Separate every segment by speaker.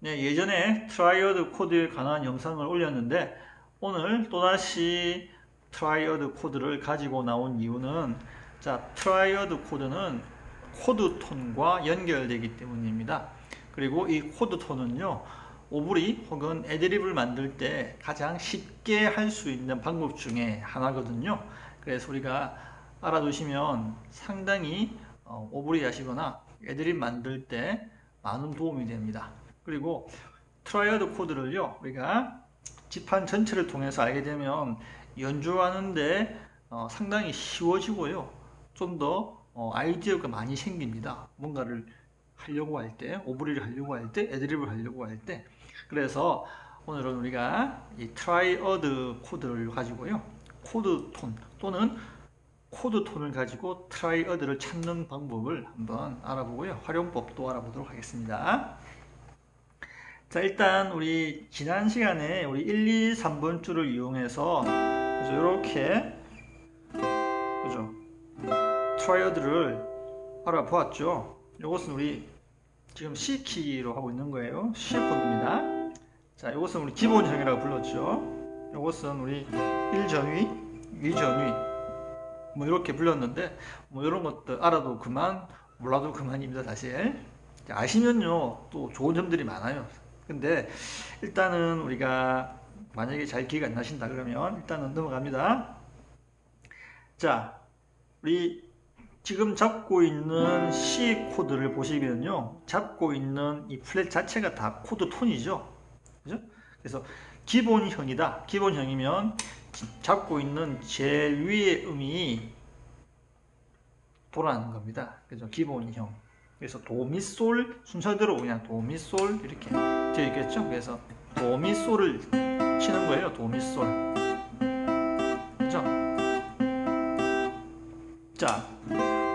Speaker 1: 네, 예전에 트라이어드 코드에 관한 영상을 올렸는데 오늘 또다시 트라이어드 코드를 가지고 나온 이유는 자, 트라이어드 코드는 코드 톤과 연결되기 때문입니다. 그리고 이 코드 톤은요. 오브리 혹은 애드립을 만들 때 가장 쉽게 할 수 있는 방법 중에 하나거든요. 그래서 우리가 알아두시면 상당히 어, 오브리 하시거나 애드립 만들 때 많은 도움이 됩니다. 그리고 트라이어드 코드를요 우리가 지판 전체를 통해서 알게 되면 연주하는데 어, 상당히 쉬워지고요. 좀더 어, 아이디어가 많이 생깁니다. 뭔가를 하려고 할 때 오브리를 하려고 할 때 애드립을 하려고 할 때. 그래서 오늘은 우리가 이 트라이어드 코드를 가지고요 코드 톤 또는 코드 톤을 가지고 트라이어드를 찾는 방법을 한번 알아보고요. 활용법도 알아보도록 하겠습니다 자 일단 우리 지난 시간에 우리 1, 2, 3번 줄을 이용해서 이렇게 그죠? 트라이어드를 알아보았죠? 이것은 우리 지금 C키로 하고 있는 거예요. C 코드입니다. 자 이것은 우리 기본형이라고 불렀죠. 이것은 우리 1전위 2전위 뭐 이렇게 불렸는데 뭐 이런 것들 알아도 그만 몰라도 그만입니다 사실. 아시면요 또 좋은 점들이 많아요 근데 일단은 우리가 만약에 잘 기회가 안 나신다 그러면 일단은 넘어갑니다. 자, 우리 지금 잡고 있는 C 코드를 보시면요. 잡고 있는 이 플랫 자체가 다 코드 톤이죠. 그죠? 그래서 기본형이다. 기본형이면 잡고 있는 제일 위의 음이 도라는 겁니다. 그죠? 기본형. 그래서 도미솔 순서대로 그냥 도미솔 이렇게 되어 있겠죠. 그래서 도미솔을 치는 거예요. 도미솔. 그죠? 자,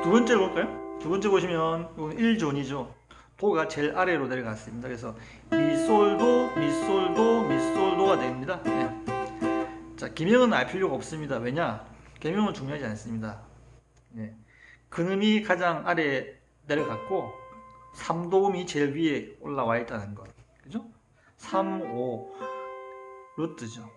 Speaker 1: 두 번째 볼까요? 두 번째 보시면 이건 1존이죠. 도가 제일 아래로 내려갔습니다. 그래서 미솔도, 미솔도, 미솔도가 됩니다. 네. 자, 기명은 알 필요가 없습니다. 왜냐? 개명은 중요하지 않습니다. 네. 근음이 가장 아래 내려갔고 3도음이 제일 위에 올라와 있다는 것. 그죠? 3, 5 루트죠.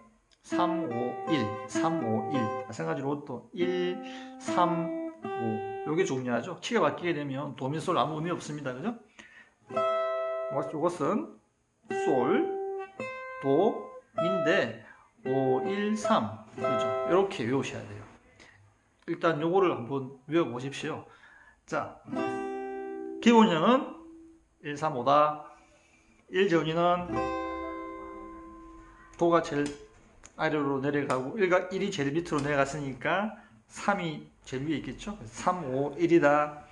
Speaker 1: 3, 5, 1 3, 5, 1 마찬가지로 또 1, 3, 5 요게 중요하죠. 키가 바뀌게 되면 도미 솔 아무 의미 없습니다. 그죠? 이것은 솔, 도, 인데 5, 1, 3 그죠? 이렇게 외우셔야 돼요. 일단 요거를 한번 외워보십시오. 자 기본형은 1, 3, 5다. 1전위는 도가 제일 아래로 내려가고 1가 1이 제일 밑으로 내려갔으니까 3이 제일 위에 있겠죠. 3, 5, 1이다.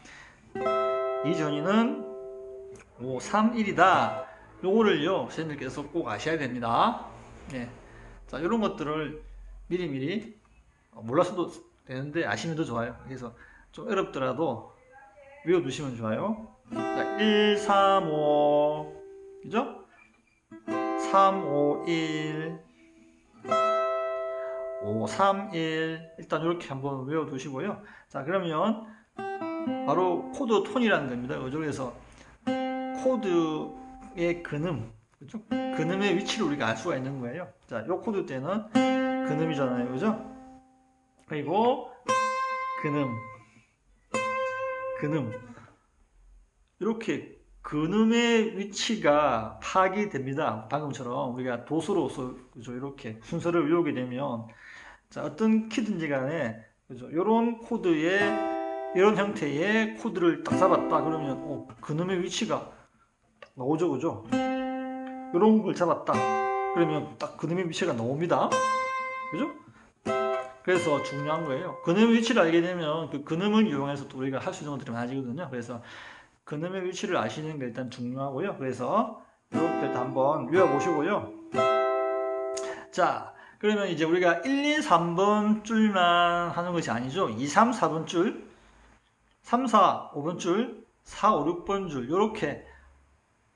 Speaker 1: 2전위는 5, 3, 1이다. 요거를요, 선생님께서 꼭 아셔야 됩니다. 예. 자, 이런 것들을 미리미리 몰랐어도 되는데 아시면 더 좋아요. 그래서 좀 어렵더라도 외워두시면 좋아요. 자, 1, 3, 5. 그죠? 3, 5, 1. 5, 3, 1. 일단 이렇게 한번 외워두시고요. 자, 그러면 바로 코드 톤이라는 겁니다. 그래서 코드의 근음. 그죠? 근음의 위치를 우리가 알 수가 있는 거예요. 자, 이 코드 때는 근음이잖아요. 그죠? 그리고 근음. 근음 이렇게 근음의 위치가 파악이 됩니다. 방금처럼 우리가 도수로서 그죠? 이렇게 순서를 외우게 되면 자 어떤 키든지 간에 그죠? 이런 코드의 이런 형태의 코드를 딱 잡았다 그러면 어, 근음의 위치가 나오죠 그죠? 이런 걸 잡았다 그러면 딱 근음의 위치가 나옵니다. 그죠 그래서 중요한 거예요. 근음의 위치를 알게 되면 그 근음을 이용해서 또 우리가 할 수 있는 것들이 많아지거든요. 그래서 근음의 위치를 아시는 게 일단 중요하고요. 그래서 이렇게 한번 외워보시고요. 자, 그러면 이제 우리가 1, 2, 3번 줄만 하는 것이 아니죠. 2, 3, 4번 줄, 3, 4, 5번 줄, 4, 5, 6번 줄 이렇게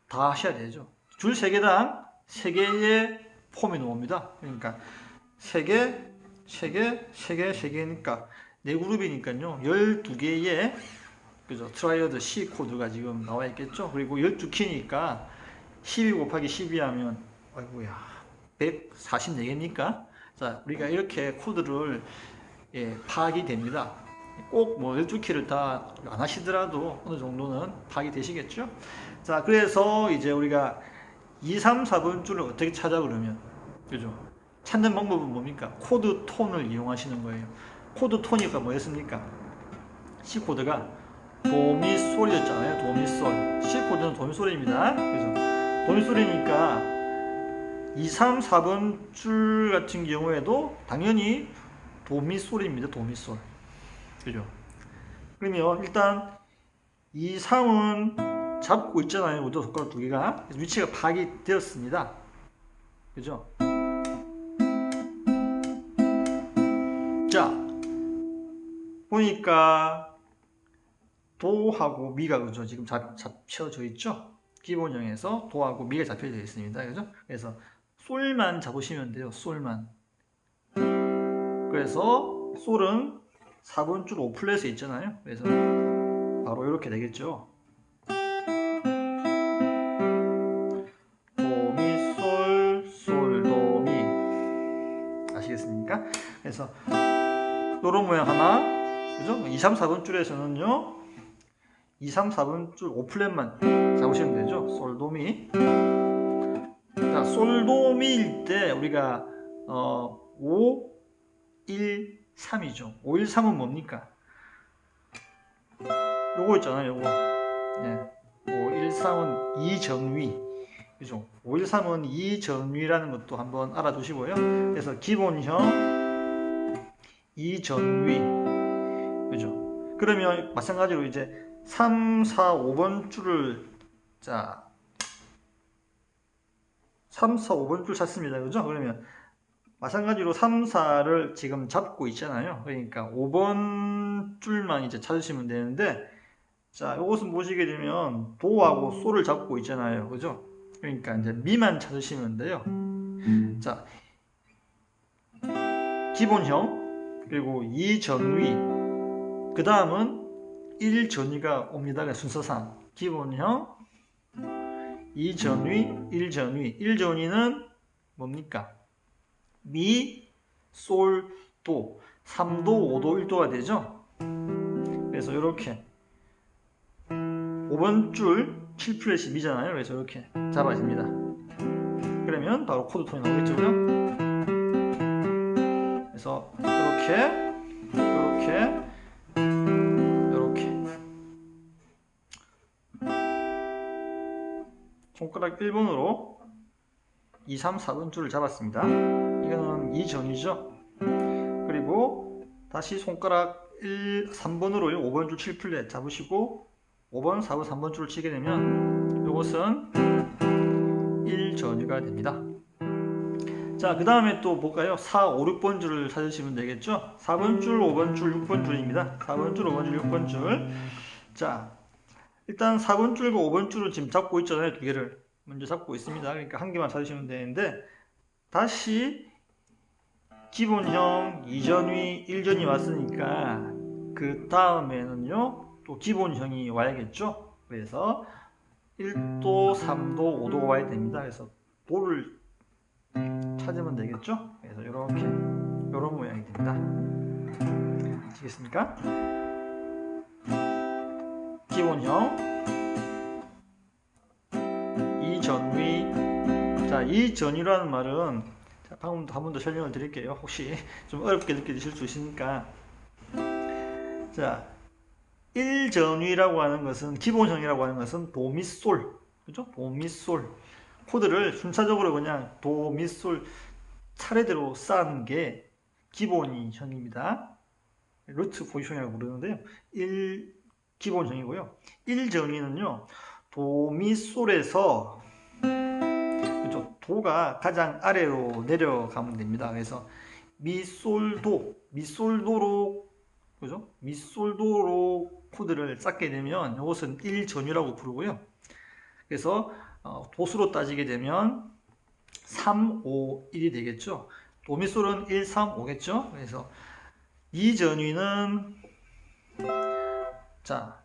Speaker 1: 다 하셔야 되죠. 줄 3개당 3개의 폼이 나옵니다. 그러니까 3개, 3개, 3개, 3개니까 4그룹이니까요. 12개의 그죠? 트라이어드 C 코드가 지금 나와 있겠죠? 그리고 12키니까 12 곱하기 12 하면 아이고야 144개입니까? 자 우리가 이렇게 코드를 예, 파악이 됩니다. 꼭 뭐 12키를 다 안 하시더라도 어느 정도는 파악이 되시겠죠? 자 그래서 이제 우리가 2, 3, 4번 줄을 어떻게 찾아 그러면 그죠? 찾는 방법은 뭡니까? 코드 톤을 이용하시는 거예요. 코드 톤이가 뭐였습니까? C 코드가 도미솔이었잖아요. 도미솔. C 코드는 도미솔입니다. 그죠? 도미솔이니까 2, 3, 4번 줄 같은 경우에도 당연히 도미솔입니다. 도미솔. 그죠? 그러면 일단 2, 3은 잡고 있잖아요. 우도 손가락 두 개가. 그래서 위치가 파악이 되었습니다. 그죠? 자, 보니까 도하고 미가 그죠? 지금 잡, 잡혀져 있죠? 기본형에서 도하고 미가 잡혀져 있습니다. 그죠? 그래서 솔만 잡으시면 돼요. 솔만. 그래서 솔은 4번 줄 5플랫에 있잖아요. 그래서 바로 이렇게 되겠죠. 도미 솔, 솔, 도미. 아시겠습니까? 그래서 이런 모양 하나, 그죠? 2, 3, 4번 줄에서는요. 2, 3, 4번 줄 5플랫만 잡으시면 되죠. 솔도미. 자, 솔도미일 때 우리가 어, 5, 1, 3이죠. 5, 1, 3은 뭡니까? 요거 있잖아요, 요거. 예. 5, 1, 3은 2전위. 그죠? 5, 1, 3은 2전위라는 것도 한번 알아두시고요. 그래서 기본형 2전위. 그죠? 그러면 마찬가지로 이제 3, 4, 5번 줄을 자 3, 4, 5번 줄 찾습니다. 그죠? 그러면 마찬가지로 3, 4를 지금 잡고 있잖아요. 그러니까 5번 줄만 이제 찾으시면 되는데 자, 이것은 보시게 되면 도하고 소를 잡고 있잖아요. 그죠? 그러니까 이제 미만 찾으시면 돼요. 자, 기본형 그리고 2전위 그 다음은 1전위가 옵니다. 순서상 기본형 2전위 1전위 1전위는 뭡니까? 미, 솔, 도 3도, 5도, 1도가 되죠? 그래서 이렇게 5번 줄 7플랫이 미잖아요. 그래서 이렇게 잡아집니다. 그러면 바로 코드 톤이 나오겠죠? 그래서 이렇게 이렇게 이렇게 손가락 1번으로 2, 3, 4번 줄을 잡았습니다. 이거는 2전이죠. 그리고 다시 손가락 1, 3번으로 5번 줄 7플랫 잡으시고 5번, 4번, 3번 줄을 치게 되면 이것은 1전위가 됩니다. 자, 그 다음에 또 볼까요? 4, 5, 6번 줄을 찾으시면 되겠죠? 4번 줄, 5번 줄, 6번 줄입니다. 4번 줄, 5번 줄, 6번 줄. 자, 일단 4번 줄과 5번 줄을 지금 잡고 있잖아요. 두 개를. 먼저 잡고 있습니다. 그러니까 한 개만 찾으시면 되는데, 다시 기본형 2전위, 1전위 왔으니까, 그 다음에는요, 또 기본형이 와야겠죠? 그래서 1도, 3도, 5도가 와야 됩니다. 그래서 도를 찾으면 되겠죠? 그래서 이렇게 이런 모양이 됩니다. 아시겠습니까? 기본형 이전위 자 이전위라는 말은 자, 방금 한번 더 설명을 드릴게요. 혹시 좀 어렵게 느껴지실 수 있으니까 자 1전위라고 하는 것은 기본형이라고 하는 것은 도미솔 그죠? 도미솔 코드를 순차적으로 그냥 도 미 솔 차례대로 쌓은 게 기본형입니다. 루트 포지션이라고 부르는데요. 1 기본형이고요. 1전위는요. 도 미 솔에서 그죠? 도가 가장 아래로 내려가면 됩니다. 그래서 미 솔 도 미 솔 도로 그죠? 미 솔 도로 코드를 쌓게 되면 이것은 1전위라고 부르고요. 그래서 어, 도수로 따지게 되면 3, 5, 1이 되겠죠. 도미솔은 1, 3, 5겠죠. 그래서 2전위는 자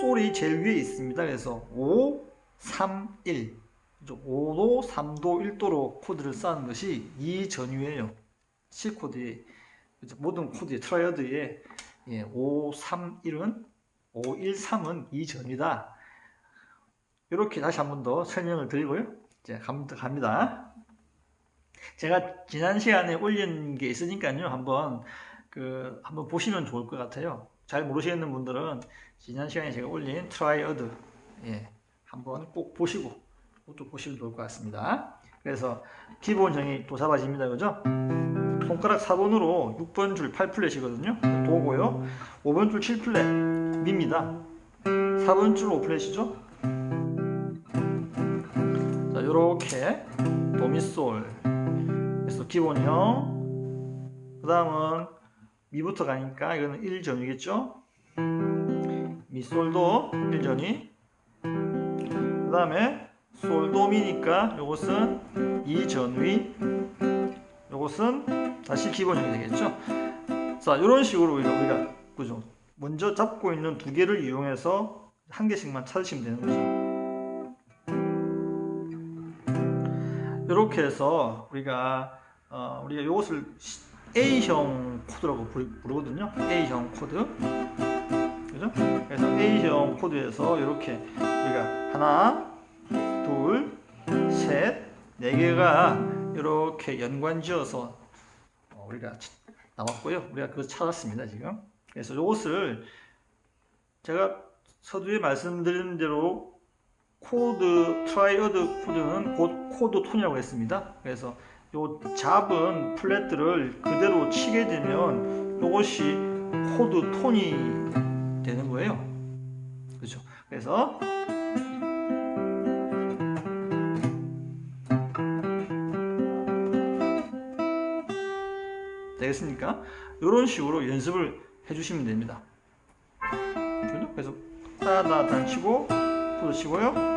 Speaker 1: 솔이 제일 위에 있습니다. 그래서 5, 3, 1. 5도, 3도, 1도로 코드를 쌓는 것이 이 전유예요. C 코드의 모든 코드의 트라이어드의 예, 5, 3, 1은 5, 1, 3은 이 전이다. 이렇게 다시 한 번 더 설명을 드리고요. 이제 갑니다. 제가 지난 시간에 올린 게 있으니까요. 한번 그 한번 보시면 좋을 것 같아요. 잘 모르시는 분들은 지난 시간에 제가 올린 트라이어드 예, 한번 꼭 보시고 또 보시면 좋을 것 같습니다. 그래서 기본형이 도 잡아집니다. 그죠? 손가락 4번으로 6번 줄 8플랫이거든요. 도고요. 5번 줄 7플랫 미입니다. 4번 줄 5플랫이죠. 자, 요렇게 도미솔 그래서 기본형 그 다음은 미부터 가니까 이거는 1전이겠죠. 미솔도 1전이 그 다음에 솔도미니까 요것은 2전위 요것은 다시 기본형이 되겠죠. 자, 이런 식으로 우리가 그죠? 먼저 잡고 있는 두 개를 이용해서 한 개씩만 찾으시면 되는 거죠. 이렇게 해서 우리가 어, 우리가 이것을 A형 코드라고 부르거든요. A형 코드. 그죠? 그래서 A형 코드에서 이렇게 우리가 하나, 둘, 셋, 네 개가 이렇게 연관지어서 어, 우리가 나왔고요. 우리가 그걸 찾았습니다. 지금. 그래서 이것을 제가 서두에 말씀드린 대로 코드 트라이어드 코드는 곧 코드 톤이라고 했습니다. 그래서 요 잡은 플랫들을 그대로 치게 되면 이것이 코드 톤이 되는 거예요. 그렇죠? 그래서 되겠습니까? 이런 식으로 연습을 해주시면 됩니다. 그래서 따다 단 치고 코드 치고요.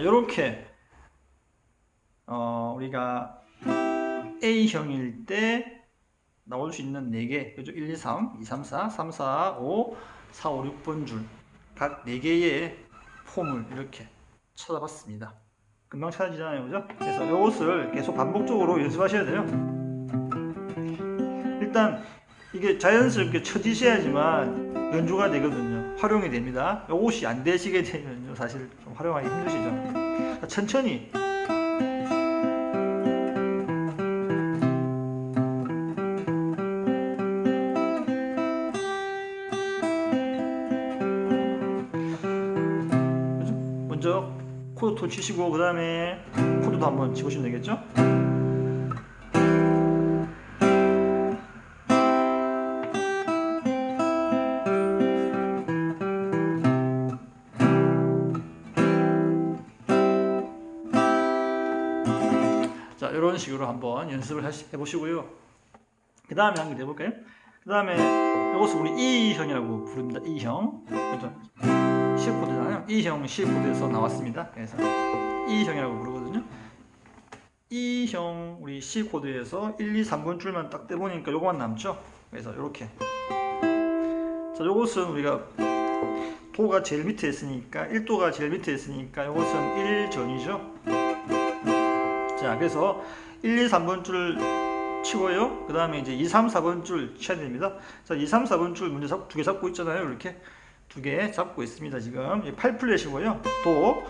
Speaker 1: 이렇게 A형일 때 나올 수 있는 4개 그죠? 1, 2, 3, 2, 3, 4, 3, 4, 5, 4, 5, 6번 줄 각 4개의 폼을 이렇게 찾아봤습니다. 금방 찾아지잖아요. 그죠? 그래서 이것을 계속 반복적으로 연습하셔야 돼요. 일단 이게 자연스럽게 쳐지셔야지만 연주가 되거든요. 활용이 됩니다. 이것이 안 되시게 되면 사실 좀 활용하기 힘드시죠. 천천히 치시고 그 다음에 코드도 한번 치보시면 되겠죠? 이런 식으로 한번 연습을 해보시고요. 그 다음에 한개 해볼까요? 그 다음에 이것을 우리 E형이라고 부릅니다. E형. 그죠? C 코드잖아요. E형 C 코드에서 나왔습니다. 그래서 E형이라고 부르거든요. E형 우리 C 코드에서 1, 2, 3번 줄만 딱 떼보니까 요거만 남죠. 그래서 이렇게. 자, 요것은 우리가 도가 제일 밑에 있으니까 1도가 제일 밑에 있으니까 이것은 1전이죠. 자, 그래서 1, 2, 3번 줄 치고요. 그 다음에 이제 2, 3, 4번 줄 쳐야 됩니다. 자, 2, 3, 4번 줄 먼저 잡, 두개 잡고 있잖아요. 이렇게 두 개 잡고 있습니다. 지금 8플랫이고요. 또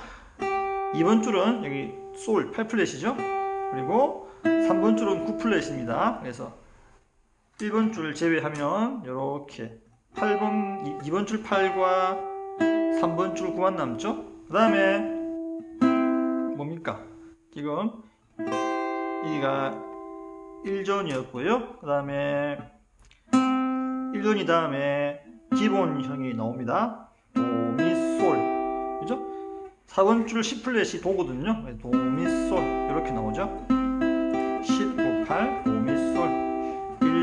Speaker 1: 2번 줄은 여기 솔 8플랫이죠. 그리고 3번 줄은 9플랫입니다. 그래서 1번 줄 제외하면 이렇게 8번 2번 줄 8과 3번 줄 9만 남죠. 그 다음에 뭡니까? 지금 여기가 1전이었고요. 그 다음에 1전이 다음에 기본형이 나옵니다. 도, 미, 솔. 그죠? 4번 줄 C 플랫이 도거든요. 네, 도, 미, 솔. 이렇게 나오죠. C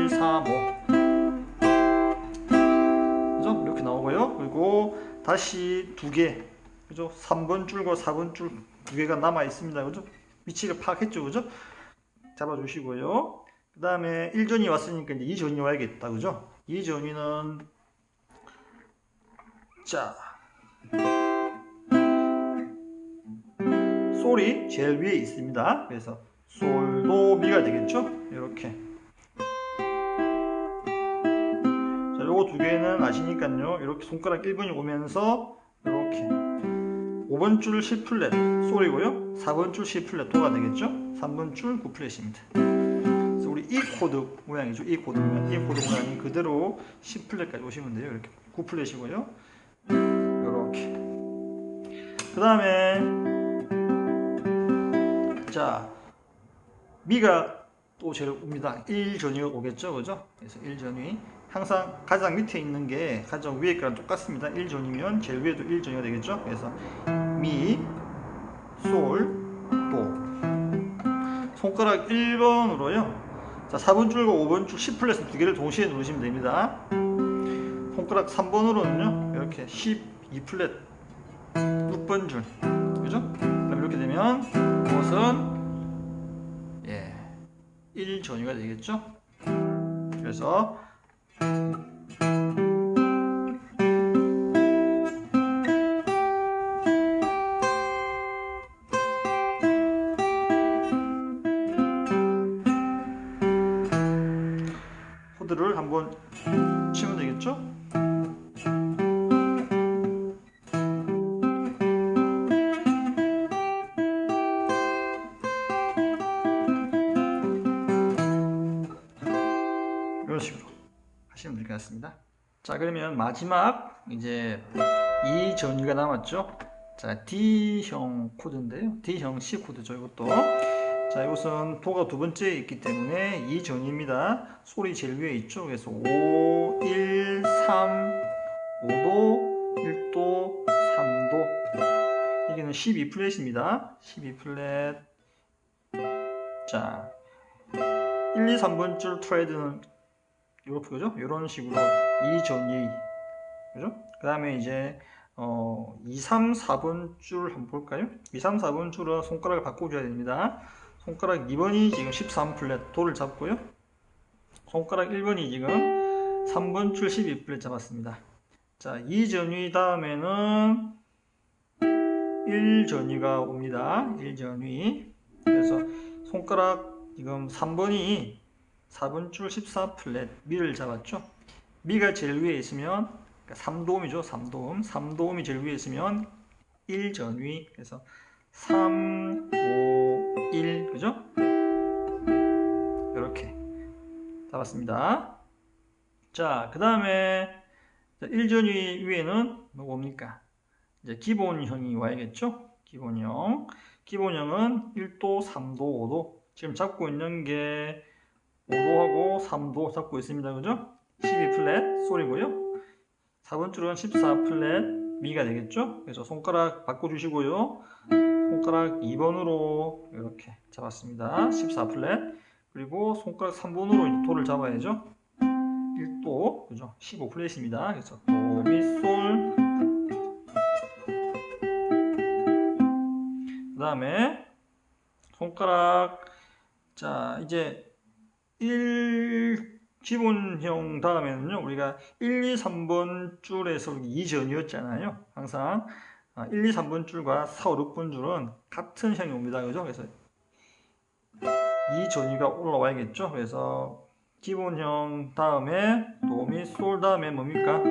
Speaker 1: 사, 모. 그죠? 이렇게 나오고요. 그리고 다시 두 개. 그죠? 3번 줄과 4번 줄 두 개가 남아 있습니다. 그죠? 위치를 파악했죠. 그죠? 잡아 주시고요. 그 다음에 1전이 왔으니까 이제 2전이 와야겠다. 그죠? 2전이는 자 솔이 제일 위에 있습니다. 그래서 솔도미가 되겠죠? 이렇게. 자, 요거 두 개는 아시니까요. 이렇게 손가락 1번이 오면서 이렇게 5번 줄 C 플랫 솔이고요. 4번 줄 C 플랫 도가 되겠죠? 3번 줄 9 플랫입니다. 그래서 우리 이 코드 모양이죠. 이 코드 모양. 이 코드 모양이 그대로 C 플랫까지 오시면 돼요. 이렇게 9 플랫이고요. 그 다음에 자 미가 또 제일 옵니다. 1 전위 오겠죠, 그죠? 그래서 1 전위 항상 가장 밑에 있는 게 가장 위에 거랑 똑같습니다. 1전이면 제일 위에도 1 전위가 되겠죠? 그래서 미, 솔, 도 손가락 1번으로요. 자, 4번 줄과 5번 줄 C 플랫 두 개를 동시에 누르시면 됩니다. 손가락 3번으로는요. 이렇게 12 플랫 6번 줄. 그죠? 그럼 이렇게 되면 이것은 예, 1전위가 되겠죠? 그래서 같습니다. 자 그러면 마지막 이제 이 전위가 남았죠. 자 D형 코드인데요. D형 C 코드죠 이것도. 자 이것은 도가 두 번째에 있기 때문에 이 전위입니다. 소리 제일 위에 있죠. 그래서 5, 1, 3, 5도, 1도, 3도. 여기는 12 플랫입니다. 12 플랫. 자 1, 2, 3번 줄 트레드는 이렇게 그죠? 이런 식으로 2 전위 그죠? 그 다음에 이제 어, 2, 3, 4번 줄 한번 볼까요? 2, 3, 4번 줄은 손가락을 바꿔줘야 됩니다. 손가락 2번이 지금 13 플랫 도를 잡고요. 손가락 1번이 지금 3번 줄 12 플랫 잡았습니다. 자, 2 전위 다음에는 1 전위가 옵니다. 1 전위. 그래서 손가락 지금 3번이 4번 줄14 플랫 미를 잡았죠. 미가 제일 위에 있으면 그러니까 3도음이죠. 3도음. 3도음이 제일 위에 있으면 1 전위. 그래서 3, 5, 1 그죠? 이렇게 잡았습니다. 자, 그 다음에 1전위 위에는 뭡니까? 이제 기본형이 와야겠죠? 기본형. 기본형은 1도, 3도, 5도. 지금 잡고 있는 게 5도하고 3도 잡고 있습니다. 그죠? 12 플랫 소리고요. 4번 줄은 14 플랫 미가 되겠죠? 그래서 손가락 바꿔주시고요. 손가락 2번으로 이렇게 잡았습니다. 14 플랫. 그리고 손가락 3번으로 도를 잡아야죠. 1도, 그죠? 15 플랫입니다. 그래서 도, 미, 솔. 그 다음에 손가락 자 이제 1 기본형 다음에는요 우리가 1, 2, 3번 줄에서 2전이었잖아요. 항상. 1, 2, 3번 줄과 4, 5, 6번 줄은 같은 형이 옵니다. 그죠? 그래서 이 전위가 올라와야겠죠? 그래서 기본형 다음에 도미 솔 다음에 뭡니까?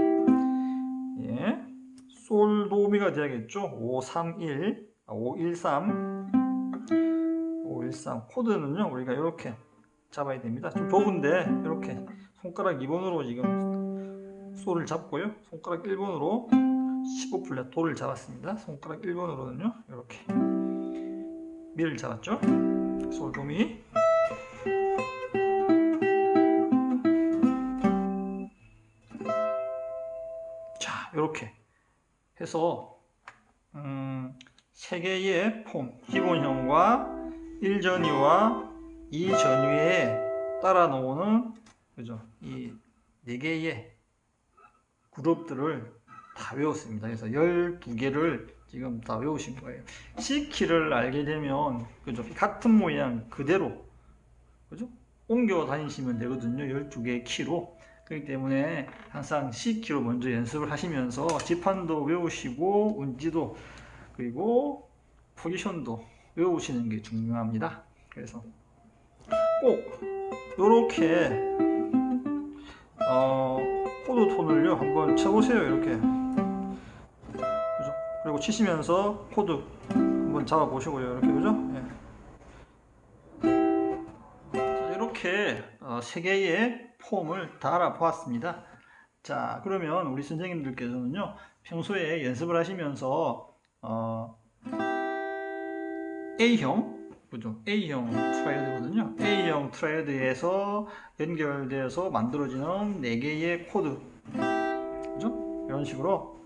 Speaker 1: 예, 솔 도미가 돼야겠죠? 5, 3, 1 5, 1, 3 5, 1, 3 코드는요 우리가 이렇게 잡아야 됩니다. 좀 좁은데 이렇게 손가락 2번으로 지금 솔을 잡고요. 손가락 1번으로 15플랫 도를 잡았습니다. 손가락 1번으로는요. 이렇게 미를 잡았죠. 솔도미 자 이렇게 해서 음, 세 개의 폼 기본형과 1전위와 이 전위에 따라 놓는 그죠? 이 네 개의 그룹들을 다 외웠습니다. 그래서 12개를 지금 다 외우신 거예요. C키를 알게 되면 그죠? 같은 모양 그대로 그죠? 옮겨 다니시면 되거든요. 12개의 키로. 그렇기 때문에 항상 C키로 먼저 연습을 하시면서 지판도 외우시고 운지도 그리고 포지션도 외우시는 게 중요합니다. 그래서 꼭 이렇게 어, 코드 톤을요 한번 쳐보세요 이렇게 그죠? 그리고 치시면서 코드 한번 잡아 보시고요 이렇게 그죠? 예. 자, 이렇게 어, 세 개의 폼을 달아 보았습니다. 자 그러면 우리 선생님들께서는요 평소에 연습을 하시면서 어, A형 그죠? A형 트라이어드거든요. A형 트라이어드에서 연결되어서 만들어지는 4개의 코드. 그죠? 이런 식으로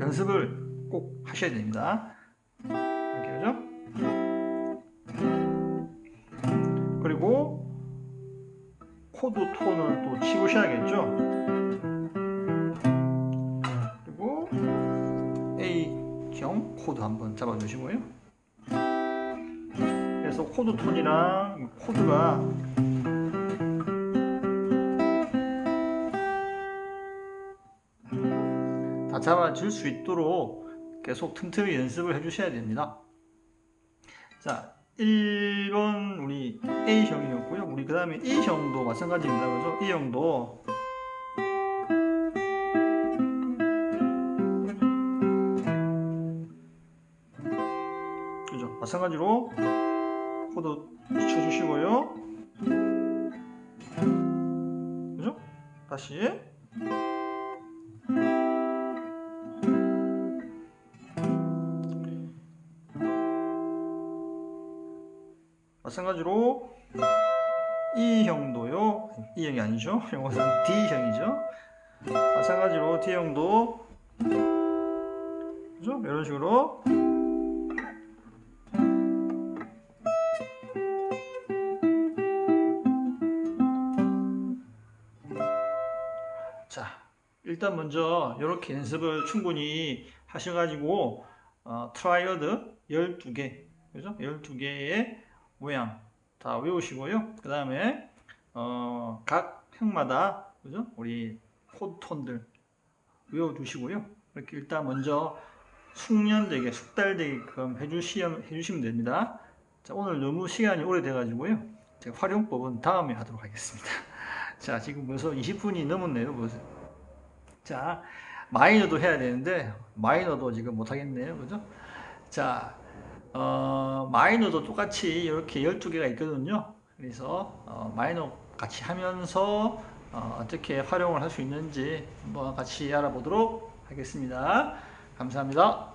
Speaker 1: 연습을 꼭 하셔야 됩니다. 이렇게 그죠? 그리고 코드 톤을 또 치우셔야겠죠? 코드 한번 잡아주시고요. 그래서 코드 톤이랑 이 코드가 다 잡아줄 수 있도록 계속 틈틈이 연습을 해주셔야 됩니다. 자, 1번 우리 A형이었고요. 우리 그 다음에 E형도 마찬가지입니다. 그죠? E형도 마찬가지로 코드 쳐주시고요. 그죠? 다시 마찬가지로 E형도요. E형이 아니죠. 이것은 D형이죠. 마찬가지로 D형도 그죠? 이런 식으로 일단 먼저 이렇게 연습을 충분히 하셔가지고 어, 트라이어드 12개, 그죠? 12개의 모양 다 외우시고요. 그 다음에 어, 각 형마다 그죠? 우리 코드 톤들 외워두시고요. 이렇게 일단 먼저 숙련되게 숙달되게끔 해주시, 해주시면 됩니다. 자, 오늘 너무 시간이 오래돼가지고요. 제가 활용법은 다음에 하도록 하겠습니다. 자, 지금 벌써 20분이 넘었네요. 벌써. 자, 마이너도 해야 되는데, 마이너도 지금 못 하겠네요. 그죠? 자, 어, 마이너도 똑같이 이렇게 12개가 있거든요. 그래서, 어, 마이너 같이 하면서, 어, 어떻게 활용을 할 수 있는지 한번 같이 알아보도록 하겠습니다. 감사합니다.